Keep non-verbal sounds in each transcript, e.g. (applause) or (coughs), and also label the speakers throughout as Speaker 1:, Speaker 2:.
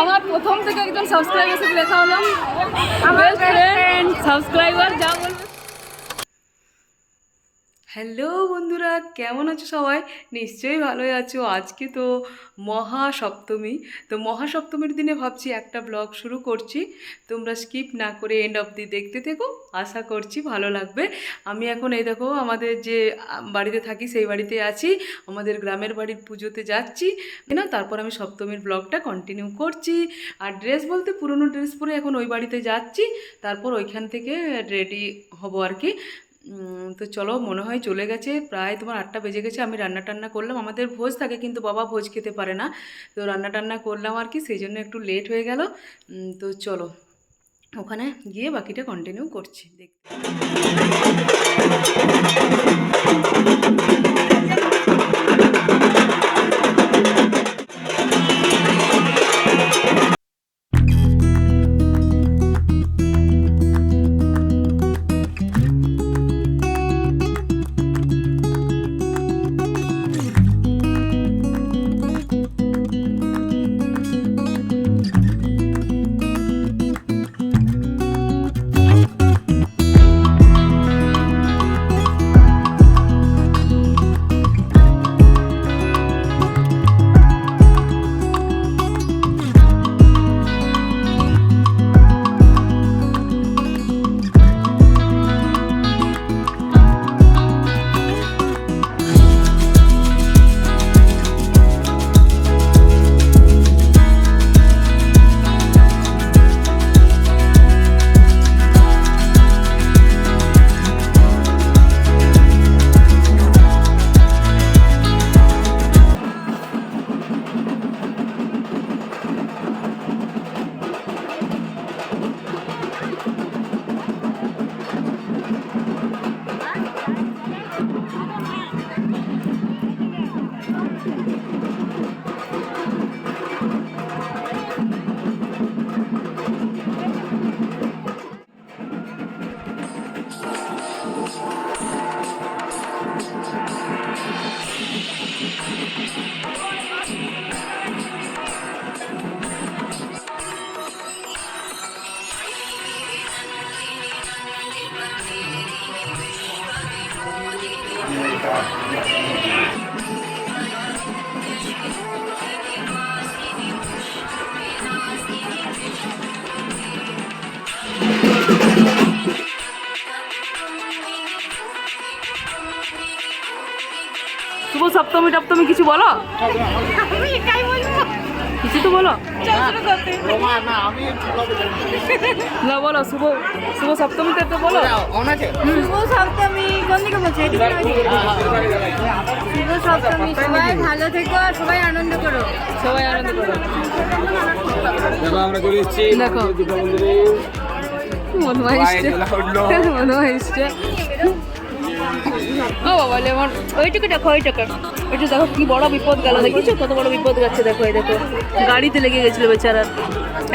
Speaker 1: আমার প্রথম থেকে একজন সাবস্ক্রাইবার সাথে দেখা হলাম বেস্ট ফ্রেন্ড সাবস্ক্রাইবার যা বলবে। হ্যালো বন্ধুরা, কেমন আছো সবাই? নিশ্চয়ই ভালোই আছো। আজকে তো মহাসপ্তমী। তো মহাসপ্তমীর দিনে ভাবছি একটা ব্লগ শুরু করছি। তোমরা স্কিপ না করে এন্ড অব দি দেখতে থেকো। আশা করছি ভালো লাগবে। আমি এখন এই দেখো আমাদের যে বাড়িতে থাকি, সেই বাড়িতে আছি। আমাদের গ্রামের বাড়ির পুজোতে যাচ্ছি। না, তারপর আমি সপ্তমীর ব্লগটা কন্টিনিউ করছি। আর ড্রেস বলতে পুরনো ড্রেস পরে এখন ওই বাড়িতে যাচ্ছি। তারপর ওইখান থেকে রেডি হব আর কি। তো চলো, মনে হয় চলে গেছে। প্রায় তোমার আটটা বেজে গেছে, আমি রান্না টান্না করলাম। আমাদের ভোজ থাকে, কিন্তু বাবা ভোজ খেতে পারে না। তো রান্না টান্না করলাম আর কি, সেই জন্য একটু লেট হয়ে গেল। তো চলো, ওখানে গিয়ে বাকিটা কন্টিনিউ করছি। দেখতে শুভ সপ্তমী টপ্তমী কিছু বলো? কিছু তো বলো। না বলো শুভ শুভ সপ্তমীতে তো বলো।
Speaker 2: শুভ সপ্তমী কোন দিকে বলছো? শুভ সপ্তমী। সবাই ভালো থেকো আর সবাই আনন্দ করো।
Speaker 1: সবাই আনন্দ করো।
Speaker 3: দেখো আমরা করে এসেছি।
Speaker 1: দেখো। মনোয়া এসছে। ও বাবা, লেমন। ওইটুকু দেখো, ওইটুকু। ওইটা দেখো কি বড় বিপদ গেল। দেখিছো কত বড় বিপদ গেছে, দেখো, এই দেখো। গাড়িতে লেগে গেছিল বেচারার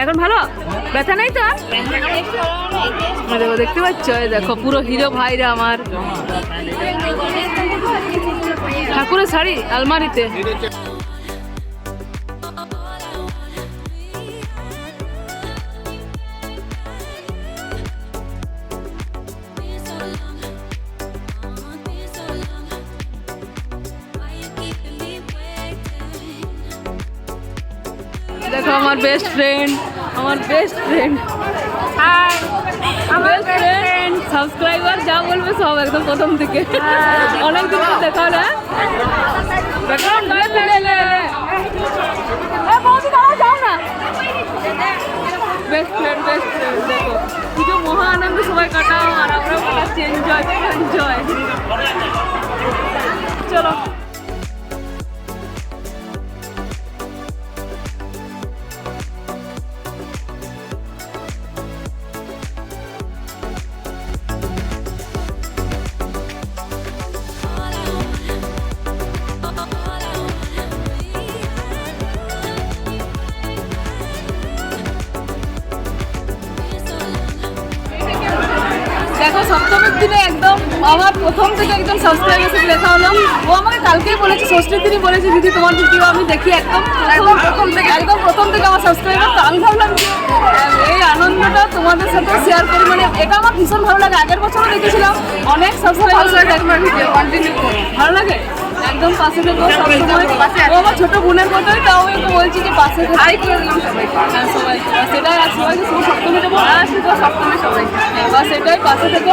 Speaker 1: এখন ভালো? ব্যথা নাই তো? দেখো, দেখতে পাচ্ছ? দেখো, পুরো হিরো ভাইরা আমার। ঠাকুরের শাড়ি, আলমারিতে। আমার বেস্ট ফ্রেন্ড আমার বেস্ট ফ্রেন্ড হাই আমার ফ্রেন্ড সাবস্ক্রাইবার যা বলবে সব একদম প্রথম থেকে। অনেক দিন দেখা হলো বেস্ট ফ্রেন্ড বেস্ট ফ্রেন্ড আমরাও কাটাচ্ছি এনজয় এনজয় চলো। আমার প্রথম থেকে একদম সাবস্ক্রাইবার সাথে দেখা হলো। ও আমাকে কালকেই বলেছে ষষ্ঠীর দিনই বলেছে দিদি তোমার ভিডিও আমি দেখি একদম একদম প্রথম থেকে। একদম প্রথম থেকে আমার সাবস্ক্রাইবার তো আমি ভাবলাম যে এই আনন্দটা তোমাদের সাথে শেয়ার করি। মানে এটা আমার ভীষণ ভালো লাগে। আগের বছরও দেখেছিলাম অনেক সাবস্ক্রাইবার ভিডিও কন্টিনিউ ভালো লাগে? একদম পাশে থেকো সবসময় ও আমার ছোট বোনের মতোই তাও আমি বলছি যে পাশে হাই করে দিলাম সবাইকে। হ্যাঁ সবাই। সেটাই আর সবাইকে শুভ সপ্তমীটা বলো হ্যাঁ শুভ সপ্তমী সবাই। বা সেটাই পাশে থেকে।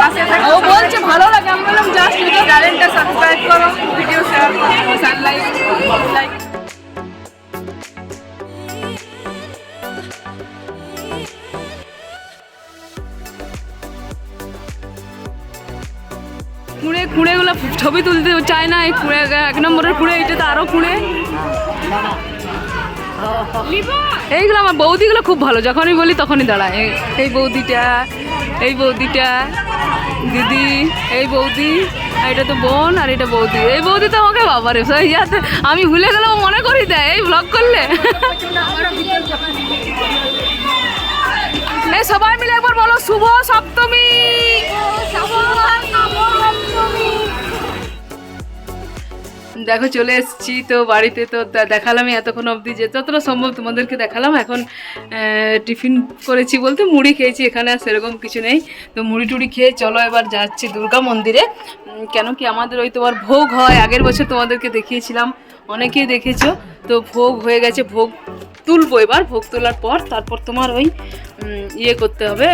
Speaker 1: ও বলছে ভালো লাগে। আমি বললাম জাস্ট চ্যানেলটা সাবস্ক্রাইব করো ভিডিও শেয়ার করো সানলাইট লাইক ছবি তুলতে চায় না, এই কুড়ে, এক নম্বরের কুড়ে এইটা তো আরও কুড়ে। এইগুলো আমার বৌদিগুলো খুব ভালো, যখনই বলি তখনই দাঁড়ায়। এই- বৌদিটা, এই বৌদিটা, দিদি, এই বৌদি আর এটা তো বোন আর এটা বৌদি। এই বৌদি তো আমাকে বাবা রে আমি ভুলে গেলাম মনে করি দেয়, এই ব্লগ করলে। এই সবাই মিলে একবার বলো শুভ সপ্তমী! দেখো, চলে এসেছি তো বাড়িতে তো দেখালামই এতক্ষণ অবধি যে যতটা সম্ভব তোমাদেরকে দেখালাম। এখন টিফিন করেছি বলতে মুড়ি খেয়েছি এখানে আর সেরকম কিছু নেই। তো মুড়ি টুড়ি খেয়ে চলো এবার যাচ্ছি দুর্গা মন্দিরে। কেন কি আমাদের ওই তোমার ভোগ হয়, আগের বছর তোমাদেরকে দেখিয়েছিলাম, অনেকেই দেখেছ। তো ভোগ হয়ে গেছে, ভোগ তুলবো এবার, ভোগ তোলার পর তারপর তোমার ওই ইয়ে করতে হবে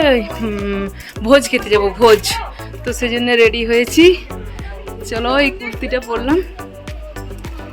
Speaker 1: ভোজ খেতে যাব, ভোজ। তো সেজন্য রেডি হয়েছি। চলো, এই কুর্তিটা পরলাম।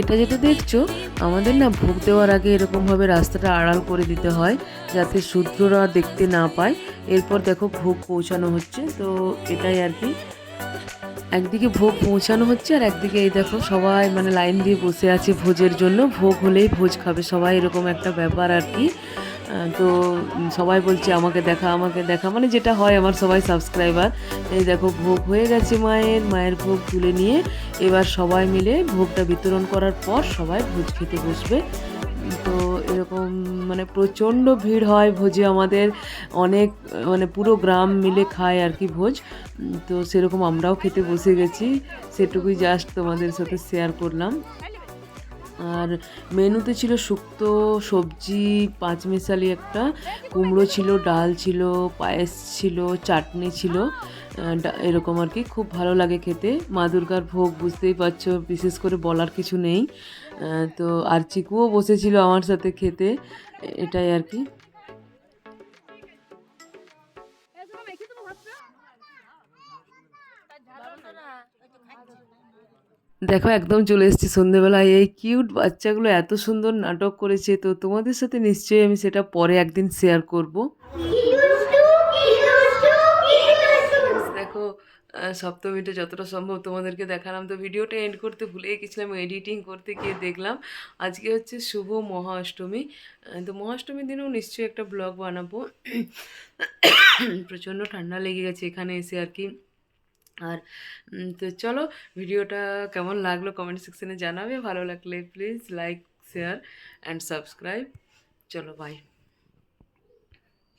Speaker 4: এটা যেটা দেখছ, আমাদের না ভোগ দেওয়ার আগে এরকমভাবে রাস্তাটা আড়াল করে দিতে হয়, যাতে শূদ্ররা দেখতে না পায়। এরপর দেখো ভোগ পৌঁছানো হচ্ছে, তো এটাই আর কি। একদিকে ভোগ পৌঁছানো হচ্ছে আর একদিকে এই দেখো সবাই মানে লাইন দিয়ে বসে আছে ভোজের জন্য। ভোগ হলেই ভোজ খাবে, সবাই এরকম একটা ব্যাপার আর কি। তো সবাই বলছে, আমাকে দেখা আমাকে দেখা। মানে যেটা হয়, আমার সবাই সাবস্ক্রাইবার এই দেখো, ভোগ হয়ে গেছে মায়ের। মায়ের ভোগ তুলে নিয়ে এবার সবাই মিলে ভোগটা বিতরণ করার পর সবাই ভোজ খেতে বসবে। তো এরকম মানে প্রচণ্ড ভিড় হয় ভোজে আমাদের। অনেক মানে পুরো গ্রাম মিলে খায় আর কি ভোজ। তো সেরকম আমরাও খেতে বসে গেছি। সেটুকুই জাস্ট তোমাদের সাথে শেয়ার করলাম। আর মেনুতে ছিল শুক্ত, সবজি পাঁচমেশালি একটা, কুমড়ো ছিল, ডাল ছিল, পায়েস ছিল, চাটনি ছিল এরকম আর কি। খুব ভালো লাগে খেতে। মা দুর্গার ভোগ বুঝতেই পারছ, বিশেষ করে বলার কিছু নেই। তো আর চিকুও বসেছিল আমার সাথে খেতে এটাই আর কি। দেখো, একদম চলে এসেছি সন্ধেবেলায়। এই কিউট বাচ্চাগুলো এত সুন্দর নাটক করেছে। তো তোমাদের সাথে নিশ্চয়ই আমি সেটা পরে একদিন শেয়ার করব। দেখো সপ্তমীটা যতটা সম্ভব তোমাদেরকে দেখালাম। তো ভিডিওটা এন্ড করতে ভুলেই গেছিলাম এডিটিং করতে গিয়ে দেখলাম। আজকে হচ্ছে শুভ মহাষ্টমী। তো মহাষ্টমীর দিনেও নিশ্চয়ই একটা ব্লগ বানাবো। (coughs) প্রচণ্ড ঠান্ডা লেগে গেছে এখানে এসে আর কি। আর তো চলো ভিডিওটা কেমন লাগল কমেন্ট সেকশানে জানাবে, ভালো লাগলে please like share and subscribe চলো বাই